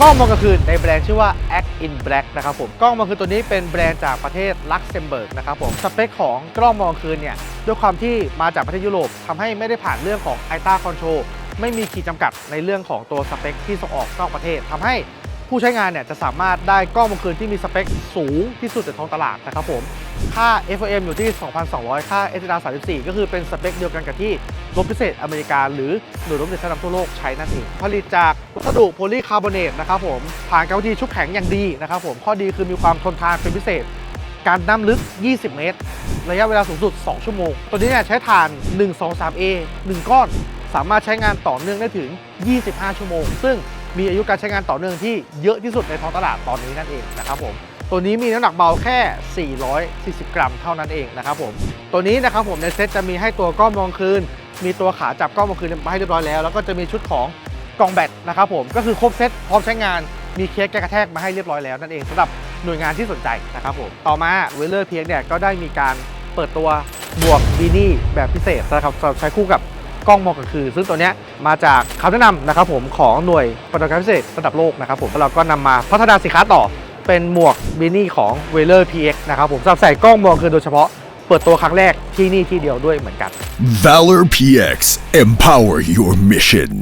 กล้องมองกลางคืนในแบรนด์ชื่อว่า Act in Black นะครับผมกล้องมองกลางคืนตัวนี้เป็นแบรนด์จากประเทศลักเซมเบิร์กนะครับผมสเปคของกล้องมองกลางคืนเนี่ยด้วยความที่มาจากประเทศยุโรปทำให้ไม่ได้ผ่านเรื่องของ i t a Control ไม่มีขีดจำกัดในเรื่องของตัวสเปคที่ส่งออกนอกประเทศทำให้ผู้ใช้งานเนี่ยจะสามารถได้กล้องมองกลางคืนที่มีสเปคสูงที่สุดในท้องตลาดนะครับผม ค่า FOM อยู่ที่ 2,200 ค่า s d r 34 ก็คือเป็นสเปคเดียวกันกับที่รถพิเศษอเมริกา หรือหน่วยรบพิเศษชั้นนำทั่วโลกใช้นั่นเอง ผลิตจากวัสดุโพลีคาร์บอเนตนะครับผม ผ่านกรรมวิธีชุบแข็งอย่างดีนะครับผม ข้อดีคือมีความทนทานเป็นพิเศษ การน้ำลึก 20 เมตร ระยะเวลาสูงสุด 2 ชั่วโมง ตัวนี้เนี่ยใช้ถ่าน 123A 1 ก้อน สามารถใช้งานต่อเนื่องได้ถึง 25 ชั่วโมง ซึ่งมีอายุการใช้งานต่อเนื่องที่เยอะที่สุดในท้องตลาดตอนนี้นั่นเองนะครับผม ตัวนี้มีน้ำหนักเบาแค่ 440 กรัมเท่านั้นเองนะครับผม ตัวนี้นะครับผมในเซ็ตจะมีให้ตัวกล้องมองคืน มีตัวขาจับกล้องมองคืนมาให้เรียบร้อยแล้ว แล้วก็จะมีชุดของกล่องแบตนะครับผม ก็คือครบเซ็ตพร้อมใช้งาน มีเคสแกกระแทกมาให้เรียบร้อยแล้วนั่นเองสำหรับหน่วยงานที่สนใจนะครับผม ต่อมาเวลเลอร์เพียงเนี่ยก็ได้มีการเปิดตัวบวกบีนี่แบบพิเศษนะครับสำหรับใช้คู่กับกล้องมองกลางคืนซึ่งตัวเนี้ยมาจากคำแนะนำนะครับผมของหน่วยปฏิบัติการพิเศษระดับโลกนะครับผมแล้วเราก็นำมาพัฒนาสินค้าต่อ เป็นหมวกบินี่ของ w e l e r PX นะครับผมสำหรับใส่กล้องมองกลางคืนโดยเฉพาะเปิดตัวครั้งแรกที่นี่ที่เดียวด้วยเหมือนกัน Valor PX, empower your mission.